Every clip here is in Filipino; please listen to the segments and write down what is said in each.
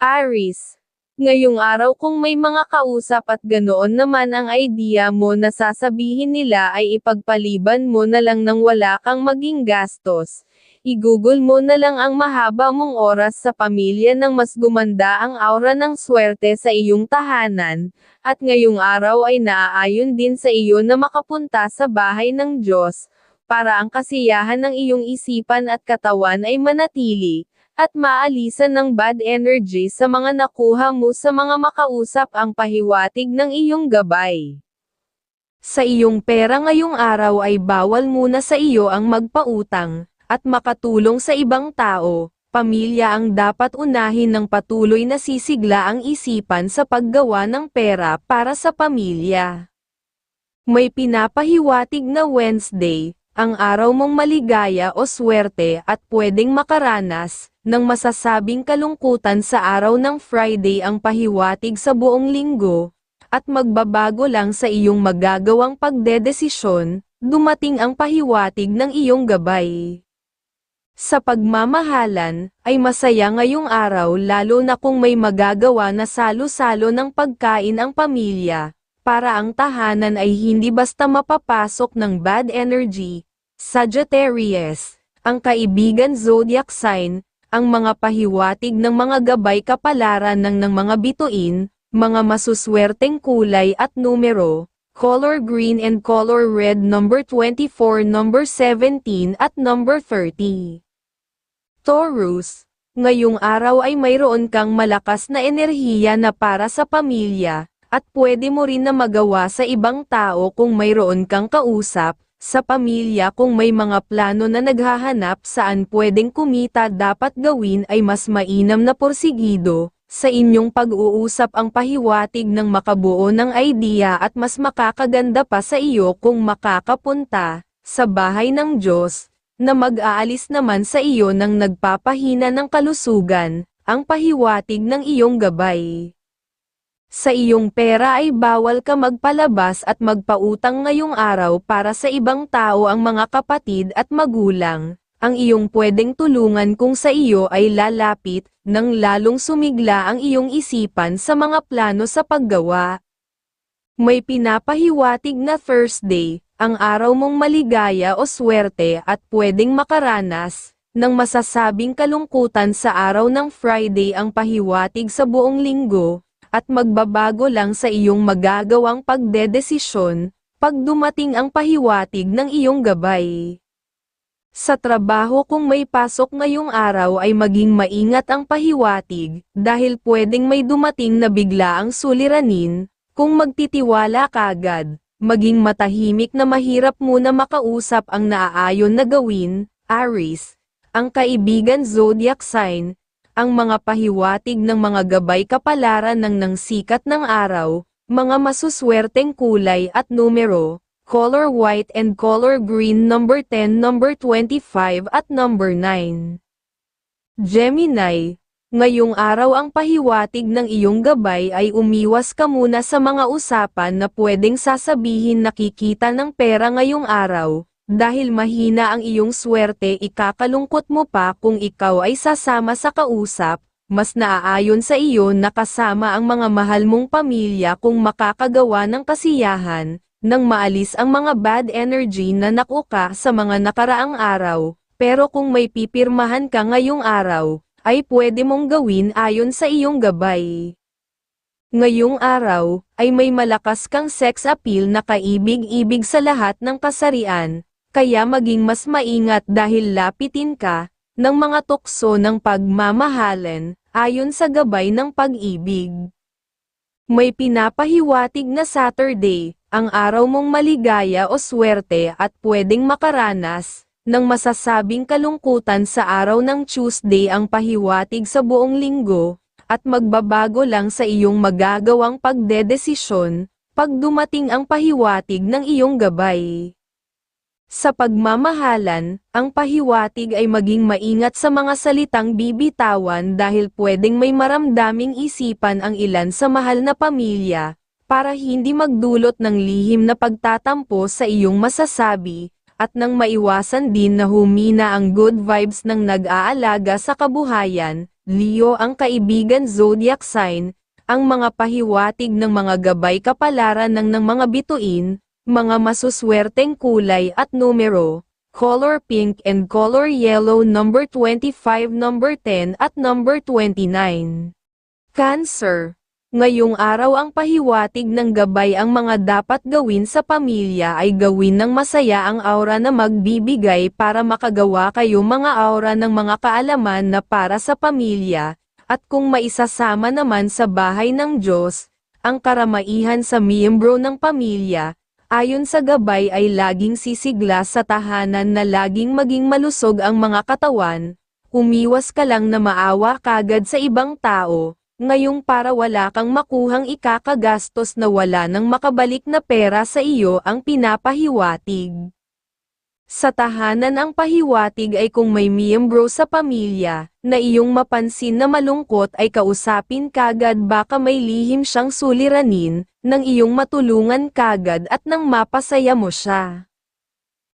Aris. Ngayong araw kung may mga kausap at ganoon naman ang idea mo na sasabihin nila ay ipagpaliban mo na lang nang wala kang maging gastos. Igugol mo na lang ang mahaba mong oras sa pamilya nang mas gumanda ang aura ng swerte sa iyong tahanan, at ngayong araw ay naaayon din sa iyo na makapunta sa bahay ng Diyos, para ang kasiyahan ng iyong isipan at katawan ay manatili, at maalisan ng bad energy sa mga nakuha mo sa mga makausap ang pahiwatig ng iyong gabay. Sa iyong pera ngayong araw ay bawal muna sa iyo ang magpautang, at makatulong sa ibang tao, pamilya ang dapat unahin ng patuloy na sisigla ang isipan sa paggawa ng pera para sa pamilya. May pinapahiwatig na Wednesday, ang araw mong maligaya o swerte at pwedeng makaranas, ng masasabing kalungkutan sa araw ng Friday ang pahiwatig sa buong linggo, at magbabago lang sa iyong magagawang pagdedesisyon, dumating ang pahiwatig ng iyong gabay. Sa pagmamahalan, ay masaya ngayong araw lalo na kung may magagawa na salo-salo ng pagkain ang pamilya, para ang tahanan ay hindi basta mapapasok ng bad energy. Sagittarius, ang kaibigan zodiac sign, ang mga pahiwatig ng mga gabay kapalaran ng ng mga bituin, mga masuswerteng kulay at numero, color green and color red number 24, number 17 at number 30. Taurus, ngayong araw ay mayroon kang malakas na enerhiya na para sa pamilya, at pwede mo rin na magawa sa ibang tao kung mayroon kang kausap, sa pamilya kung may mga plano na naghahanap saan pwedeng kumita dapat gawin ay mas mainam na porsigido, sa inyong pag-uusap ang pahiwatig ng makabuo ng idea at mas makakaganda pa sa iyo kung makakapunta, sa bahay ng Diyos, na mag-aalis naman sa iyo ng nagpapahina ng kalusugan, ang pahiwatig ng iyong gabay. Sa iyong pera ay bawal ka magpalabas at magpautang ngayong araw para sa ibang tao ang mga kapatid at magulang, ang iyong pwedeng tulungan kung sa iyo ay lalapit, nang lalong sumigla ang iyong isipan sa mga plano sa paggawa. May pinapahiwatig na Thursday, ang araw mong maligaya o swerte at pwedeng makaranas, ng masasabing kalungkutan sa araw ng Friday ang pahiwatig sa buong linggo, at magbabago lang sa iyong magagawang pagdedesisyon, pag dumating ang pahiwatig ng iyong gabay. Sa trabaho kung may pasok ngayong araw ay maging maingat ang pahiwatig, dahil pwedeng may dumating na bigla ang suliranin, kung magtitiwala kagad, maging matahimik na mahirap muna makausap ang naaayon na gawin, Aries, ang kaibigan zodiac sign, ang mga pahiwatig ng mga gabay kapalaran ng ng sikat ng araw, mga masuswerteng kulay at numero, color white and color green number 10, number 25 at number 9. Gemini, ngayong araw ang pahiwatig ng iyong gabay ay umiwas ka muna sa mga usapan na pwedeng sasabihin nakikita ng pera ngayong araw, dahil mahina ang iyong swerte ikakalungkot mo pa kung ikaw ay sasama sa kausap, mas naaayon sa iyo na kasama ang mga mahal mong pamilya kung makakagawa ng kasiyahan, nang maalis ang mga bad energy na nakuka sa mga nakaraang araw, pero kung may pipirmahan ka ngayong araw, ay pwede mong gawin ayon sa iyong gabay. Ngayong araw, ay may malakas kang sex appeal na kaibig-ibig sa lahat ng kasarian, kaya maging mas maingat dahil lapitin ka, ng mga tukso ng pagmamahalan, ayon sa gabay ng pag-ibig. May pinapahiwatig na Saturday, ang araw mong maligaya o swerte at pwedeng makaranas, ng masasabing kalungkutan sa araw ng Tuesday ang pahiwatig sa buong linggo, at magbabago lang sa iyong magagawang pagdedesisyon, pag dumating ang pahiwatig ng iyong gabay. Sa pagmamahalan, ang pahiwatig ay maging maingat sa mga salitang bibitawan dahil pwedeng may maramdaming isipan ang ilan sa mahal na pamilya, para hindi magdulot ng lihim na pagtatampo sa iyong masasabi, at nang maiwasan din na humina ang good vibes ng nag-aalaga sa kabuhayan, Leo ang kaibigan zodiac sign, ang mga pahiwatig ng mga gabay kapalaran ng ng mga bituin, mga masuswerteng kulay at numero, color pink and color yellow number 25 number 10 at number 29. Cancer Ngayong araw ang pahiwatig ng gabay ang mga dapat gawin sa pamilya ay gawin ng masaya ang aura na magbibigay para makagawa kayo mga aura ng mga kaalaman na para sa pamilya, at kung maisasama naman sa bahay ng Diyos, ang karamaihan sa miyembro ng pamilya, ayon sa gabay ay laging sisigla sa tahanan na laging maging malusog ang mga katawan, umiwas ka lang na maawa kagad sa ibang tao, ngayong para wala kang makuhang ikakagastos na wala nang makabalik na pera sa iyo ang pinapahiwatig. Sa tahanan ang pahiwatig ay kung may miyembro sa pamilya, na iyong mapansin na malungkot ay kausapin kagad baka may lihim siyang suliranin, nang iyong matulungan kagad at nang mapasaya mo siya.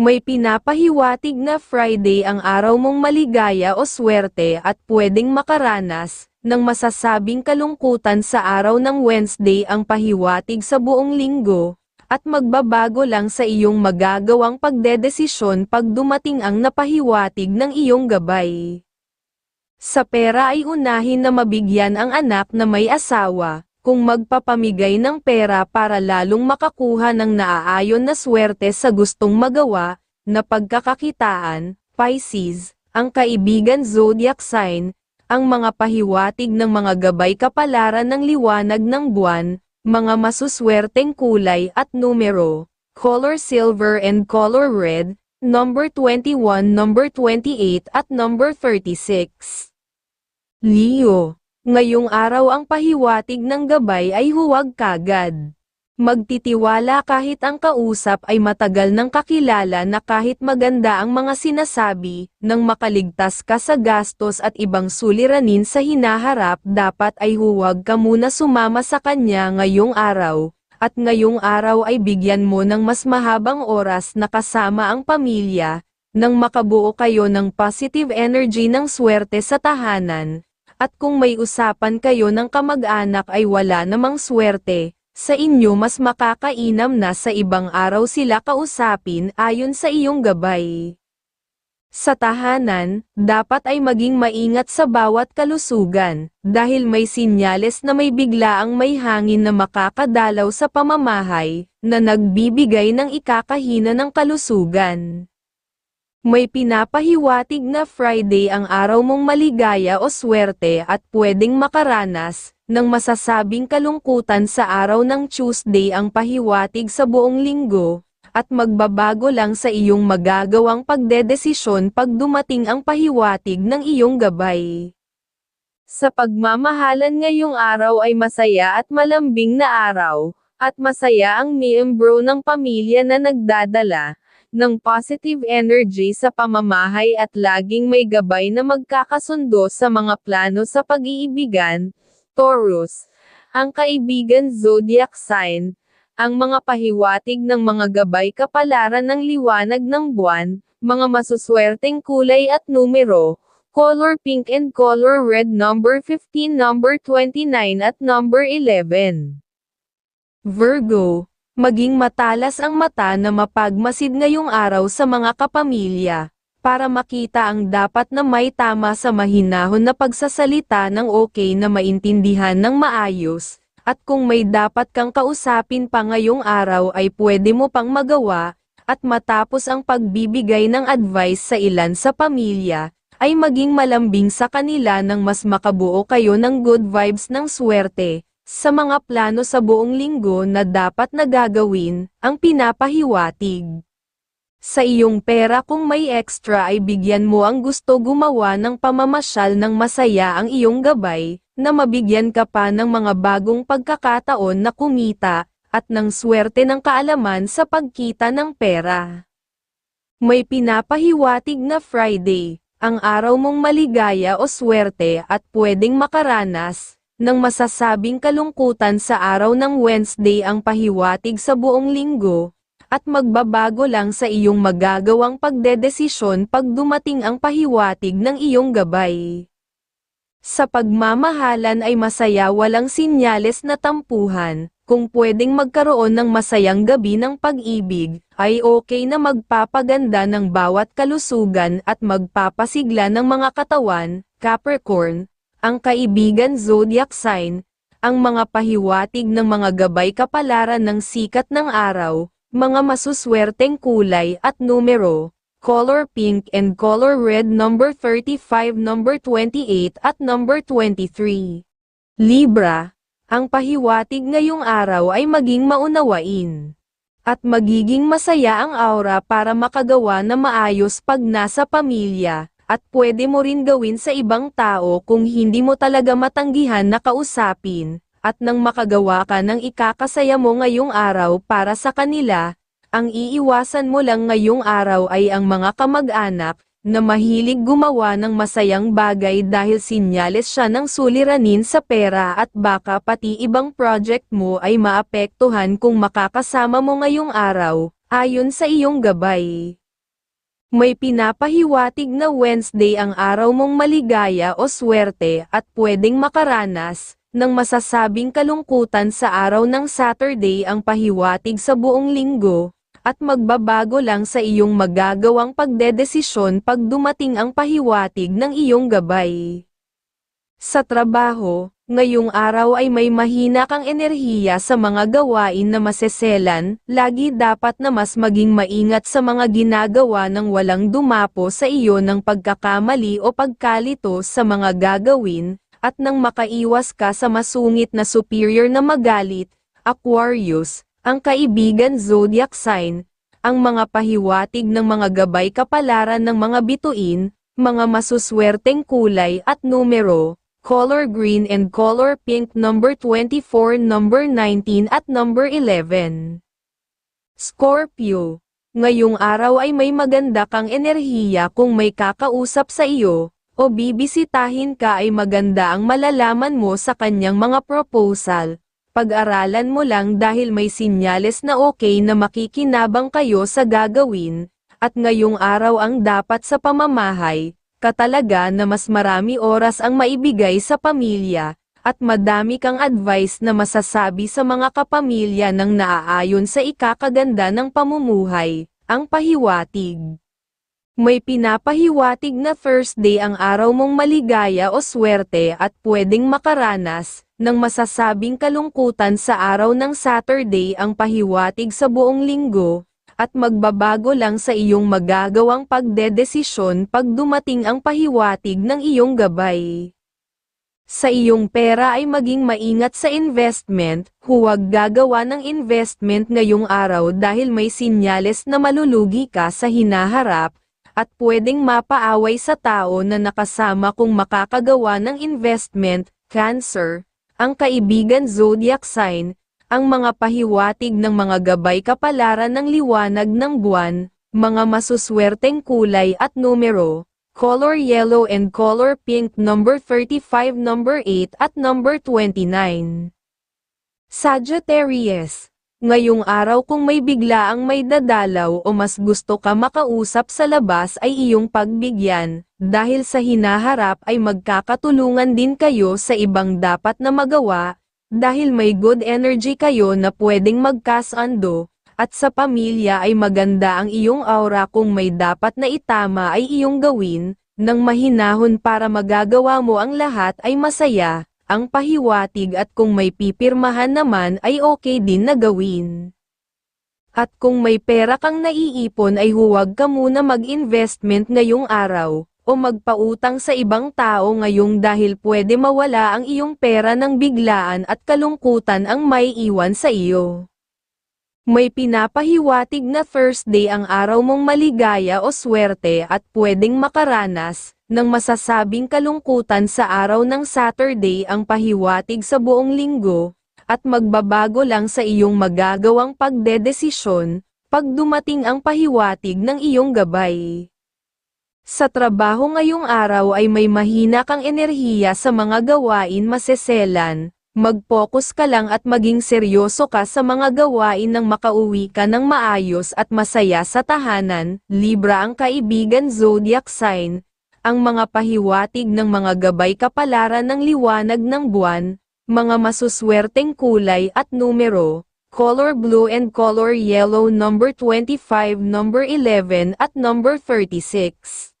May pinapahiwatig na Friday ang araw mong maligaya o swerte at pwedeng makaranas, ng masasabing kalungkutan sa araw ng Wednesday ang pahiwatig sa buong linggo, at magbabago lang sa iyong magagawang pagdedesisyon pag dumating ang napahiwatig ng iyong gabay. Sa pera ay unahin na mabigyan ang anak na may asawa, kung magpapamigay ng pera para lalong makakuha ng naaayon na swerte sa gustong magawa, na pagkakakitaan, Pisces, ang kaibigan zodiac sign, ang mga pahiwatig ng mga gabay kapalaran ng liwanag ng buwan, mga masuswerteng kulay at numero, color silver and color red, number 21, number 28 at number 36. Leo, ngayong araw ang pahiwatig ng gabay ay huwag kagad. Magtitiwala kahit ang kausap ay matagal nang kakilala na kahit maganda ang mga sinasabi, nang makaligtas ka sa gastos at ibang suliranin sa hinaharap dapat ay huwag ka muna sumama sa kanya ngayong araw, at ngayong araw ay bigyan mo ng mas mahabang oras na kasama ang pamilya, nang makabuo kayo ng positive energy ng swerte sa tahanan, at kung may usapan kayo ng kamag-anak ay wala namang swerte, sa inyo mas makakainam na sa ibang araw sila kausapin ayon sa iyong gabay. Sa tahanan, dapat ay maging maingat sa bawat kalusugan, dahil may sinyales na may biglaang may hangin na makakadalaw sa pamamahay, na nagbibigay ng ikakahina ng kalusugan. May pinapahiwatig na Friday ang araw mong maligaya o swerte at pwedeng makaranas, ng masasabing kalungkutan sa araw ng Tuesday ang pahiwatig sa buong linggo, at magbabago lang sa iyong magagawang pagdedesisyon pag dumating ang pahiwatig ng iyong gabay. Sa pagmamahalan ngayong araw ay masaya at malambing na araw, at masaya ang miyembro ng pamilya na nagdadala ng positive energy sa pamamahay at laging may gabay na magkakasundo sa mga plano sa pag-iibigan, Taurus, ang kaibigan zodiac sign, ang mga pahiwatig ng mga gabay kapalaran ng liwanag ng buwan, mga masuswerteng kulay at numero, color pink and color red number 15 number 29 at number 11. Virgo, maging matalas ang mata na mapagmasid ngayong araw sa mga kapamilya para makita ang dapat na may tama sa mahinahon na pagsasalita ng okay na maintindihan ng maayos, at kung may dapat kang kausapin pa ngayong araw ay pwede mo pang magawa, at matapos ang pagbibigay ng advice sa ilan sa pamilya, ay maging malambing sa kanila nang mas makabuo kayo ng good vibes ng swerte, sa mga plano sa buong linggo na dapat na gagawin, ang pinapahiwatig. Sa iyong pera kung may extra ay bigyan mo ang gusto gumawa ng pamamasyal ng masaya ang iyong gabay, na mabigyan ka pa ng mga bagong pagkakataon na kumita, at ng swerte ng kaalaman sa pagkita ng pera. May pinapahiwatig na Friday, ang araw mong maligaya o swerte at pwedeng makaranas, ng masasabing kalungkutan sa araw ng Wednesday ang pahiwatig sa buong linggo, at magbabago lang sa iyong magagawang pagdedesisyon pag dumating ang pahiwatig ng iyong gabay. Sa pagmamahalan ay masaya walang sinyales na tampuhan, kung pwedeng magkaroon ng masayang gabi ng pag-ibig, ay okay na magpapaganda ng bawat kalusugan at magpapasigla ng mga katawan, Capricorn, ang kaibigan zodiac sign, ang mga pahiwatig ng mga gabay kapalaran ng sikat ng araw, mga masuswerteng kulay at numero, color pink and color red number 35 number 28 at number 23. Libra, ang pahiwatig ngayong araw ay maging maunawain. At magiging masaya ang aura para makagawa na maayos pag nasa pamilya, at pwede mo rin gawin sa ibang tao kung hindi mo talaga matanggihan na kausapin, at nang makagawa ka ng ikakasaya mo ngayong araw para sa kanila, ang iiwasan mo lang ngayong araw ay ang mga kamag-anak, na mahilig gumawa ng masayang bagay dahil sinyales siya ng suliranin sa pera at baka pati ibang project mo ay maapektuhan kung makakasama mo ngayong araw, ayon sa iyong gabay. May pinapahiwatig na Wednesday ang araw mong maligaya o swerte at pwedeng makaranas, ng masasabing kalungkutan sa araw ng Saturday ang pahiwatig sa buong linggo, at magbabago lang sa iyong magagawang pagdedesisyon pag dumating ang pahiwatig ng iyong gabay. Sa trabaho, ngayong araw ay may mahina kang enerhiya sa mga gawain na maseselan, lagi dapat na mas maging maingat sa mga ginagawa ng walang dumapo sa iyo ng pagkakamali o pagkalito sa mga gagawin, at nang makaiwas ka sa masungit na superior na magalit, Aquarius, ang kaibigan zodiac sign, ang mga pahiwatig ng mga gabay kapalaran ng mga bituin, mga masuswerteng kulay at numero, color green and color pink number 24, number 19 at number 11. Scorpio, ngayong araw ay may maganda kang enerhiya kung may kakausap sa iyo, o bibisitahin ka ay maganda ang malalaman mo sa kanyang mga proposal, pag-aralan mo lang dahil may sinyales na okay na makikinabang kayo sa gagawin, at ngayong araw ang dapat sa pamamahay, katalaga na mas marami oras ang maibigay sa pamilya, at madami kang advice na masasabi sa mga kapamilya ng naaayon sa ikakaganda ng pamumuhay, ang pahiwatig. May pinapahiwatig na Thursday ang araw mong maligaya o swerte at pwedeng makaranas, ng masasabing kalungkutan sa araw ng Saturday ang pahiwatig sa buong linggo, at magbabago lang sa iyong magagawang pagdedesisyon pag dumating ang pahiwatig ng iyong gabay. Sa iyong pera ay maging maingat sa investment, huwag gagawa ng investment ngayong araw dahil may sinyales na malulugi ka sa hinaharap, at pwedeng mapaaway sa tao na nakasama kung makakagawa ng investment, cancer, ang kaibigan zodiac sign, ang mga pahiwatig ng mga gabay kapalaran ng liwanag ng buwan, mga masuswerteng kulay at numero, color yellow and color pink number 35 number 8 at number 29. Sagittarius Ngayong araw kung may biglaang may dadalaw o mas gusto ka makausap sa labas ay iyong pagbigyan, dahil sa hinaharap ay magkakatulungan din kayo sa ibang dapat na magawa, dahil may good energy kayo na pwedeng magkasando, at sa pamilya ay maganda ang iyong aura kung may dapat na itama ay iyong gawin, nang mahinahon para magagawa mo ang lahat ay masaya, ang pahiwatig at kung may pipirmahan naman ay okay din na gawin. At kung may pera kang naiipon ay huwag ka muna mag-investment ngayong araw, o magpautang sa ibang tao ngayong dahil pwede mawala ang iyong pera ng biglaan at kalungkutan ang may iwan sa iyo. May pinapahiwatig na Thursday ang araw mong maligaya o swerte at pwedeng makaranas, ng masasabing kalungkutan sa araw ng Saturday ang pahiwatig sa buong linggo, at magbabago lang sa iyong magagawang pagdedesisyon, pag dumating ang pahiwatig ng iyong gabay. Sa trabaho ngayong araw ay may mahina kang enerhiya sa mga gawain maseselan, mag-focus ka lang at maging seryoso ka sa mga gawain nang makauwi ka ng maayos at masaya sa tahanan, Libra ang kaibigan zodiac sign, ang mga pahiwatig ng mga gabay kapalaran ng liwanag ng buwan, mga masuswerteng kulay at numero, color blue and color yellow number 25, number 11 at number 36.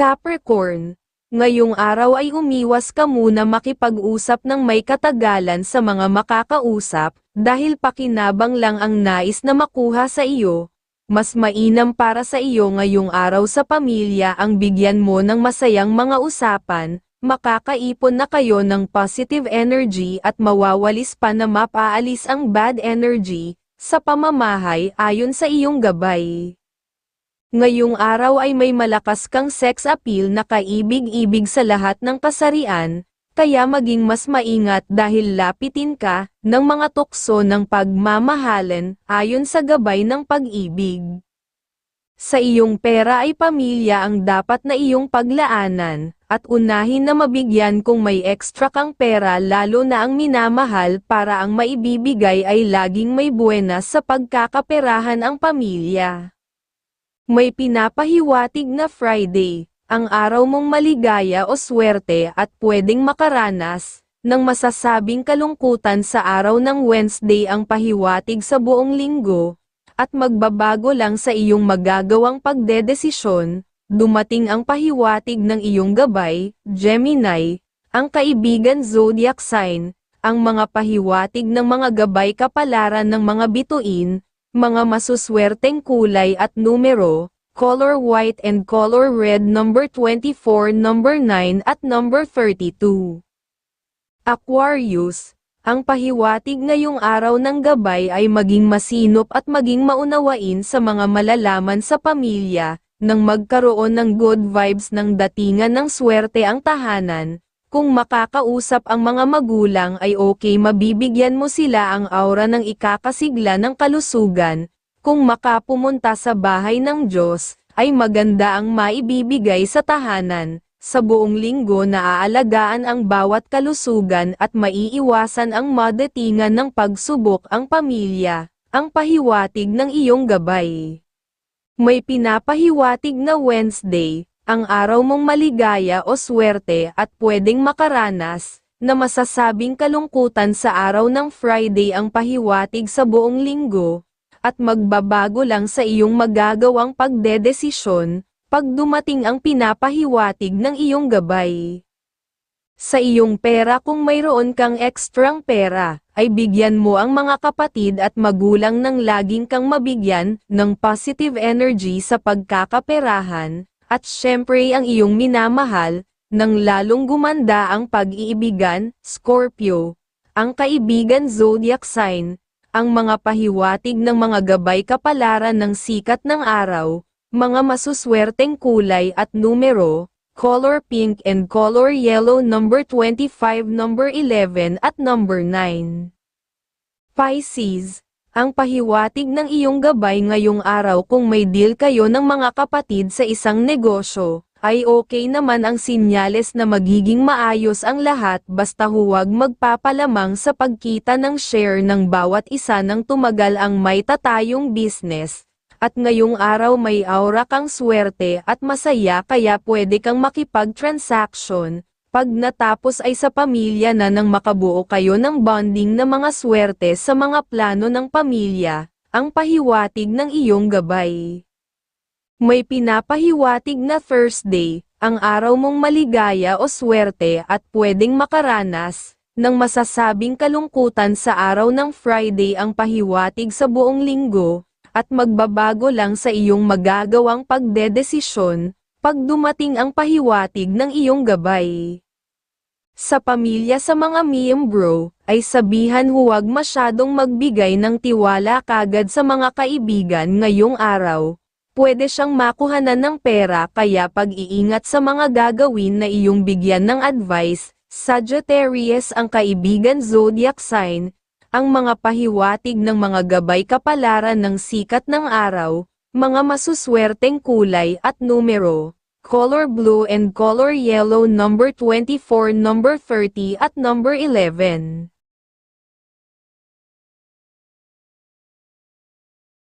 Capricorn, ngayong araw ay umiwas ka muna makipag-usap ng may katagalan sa mga makakausap, dahil pakinabang lang ang nais na makuha sa iyo. Mas mainam para sa iyo ngayong araw sa pamilya ang bigyan mo ng masayang mga usapan, makakaipon na kayo ng positive energy at mawawalis pa na mapaalis ang bad energy, sa pamamahay ayon sa iyong gabay. Ngayong araw ay may malakas kang sex appeal na kaibig-ibig sa lahat ng kasarian, kaya maging mas maingat dahil lapitin ka ng mga tukso ng pagmamahalan ayon sa gabay ng pag-ibig. Sa iyong pera ay pamilya ang dapat na iyong paglaanan, at unahin na mabigyan kung may extra kang pera lalo na ang minamahal para ang maibibigay ay laging may buenas sa pagkakaperahan ang pamilya. May pinapahiwatig na Friday, ang araw mong maligaya o swerte at pwedeng makaranas, ng masasabing kalungkutan sa araw ng Wednesday ang pahiwatig sa buong linggo, at magbabago lang sa iyong magagawang pagdedesisyon, dumating ang pahiwatig ng iyong gabay, Gemini, ang kaibigan zodiac sign, ang mga pahiwatig ng mga gabay kapalaran ng mga bituin, mga masuswerteng kulay at numero, color white and color red number 24, number 9 at number 32. Aquarius, ang pahiwatig ngayong araw ng gabay ay maging masinop at maging maunawain sa mga malalaman sa pamilya, nang magkaroon ng good vibes ng datingan ng swerte ang tahanan, kung makakausap ang mga magulang ay okay mabibigyan mo sila ang aura ng ikakasigla ng kalusugan, kung makapumunta sa bahay ng Diyos, ay maganda ang maibibigay sa tahanan. Sa buong linggo naaalagaan ang bawat kalusugan at maiiwasan ang madatingan ng pagsubok ang pamilya, ang pahiwatig ng iyong gabay. May pinapahiwatig na Wednesday, ang araw mong maligaya o swerte at pwedeng makaranas, na masasabing kalungkutan sa araw ng Friday ang pahiwatig sa buong linggo, at magbabago lang sa iyong magagawang pagdedesisyon, pag dumating ang pinapahiwatig ng iyong gabay. Sa iyong pera kung mayroon kang ekstrang pera, ay bigyan mo ang mga kapatid at magulang ng laging kang mabigyan ng positive energy sa pagkakaperahan, at syempre ang iyong minamahal, nang lalong gumanda ang pag-iibigan, Scorpio, ang kaibigan zodiac sign, ang mga pahiwatig ng mga gabay kapalaran ng sikat ng araw, mga masuswerteng kulay at numero, color pink and color yellow number 25, number 11 at number 9. Pisces, ang pahiwatig ng iyong gabay ngayong araw kung may deal kayo ng mga kapatid sa isang negosyo, ay okay naman ang sinyales na magiging maayos ang lahat basta huwag magpapalamang sa pagkita ng share ng bawat isa ng tumagal ang may tatayong business. At ngayong araw may aura kang swerte at masaya kaya pwede kang makipag-transaction, pag natapos ay sa pamilya na nang makabuo kayo ng bonding na mga swerte sa mga plano ng pamilya, ang pahiwatig ng iyong gabay. May pinapahiwatig na Thursday, ang araw mong maligaya o swerte at pwedeng makaranas, ng masasabing kalungkutan sa araw ng Friday ang pahiwatig sa buong linggo, at magbabago lang sa iyong magagawang pagdedesisyon, pag dumating ang pahiwatig ng iyong gabay. Sa pamilya sa mga miyembro, ay sabihan huwag masyadong magbigay ng tiwala kagad sa mga kaibigan ngayong araw. Pwede siyang makuhanan ng pera kaya pag-iingat sa mga gagawin na iyong bigyan ng advice, Sagittarius ang kaibigan zodiac sign, ang mga pahiwatig ng mga gabay kapalaran ng sikat ng araw, mga masuswerteng kulay at numero, color blue and color yellow number 24, number 30 at number 11.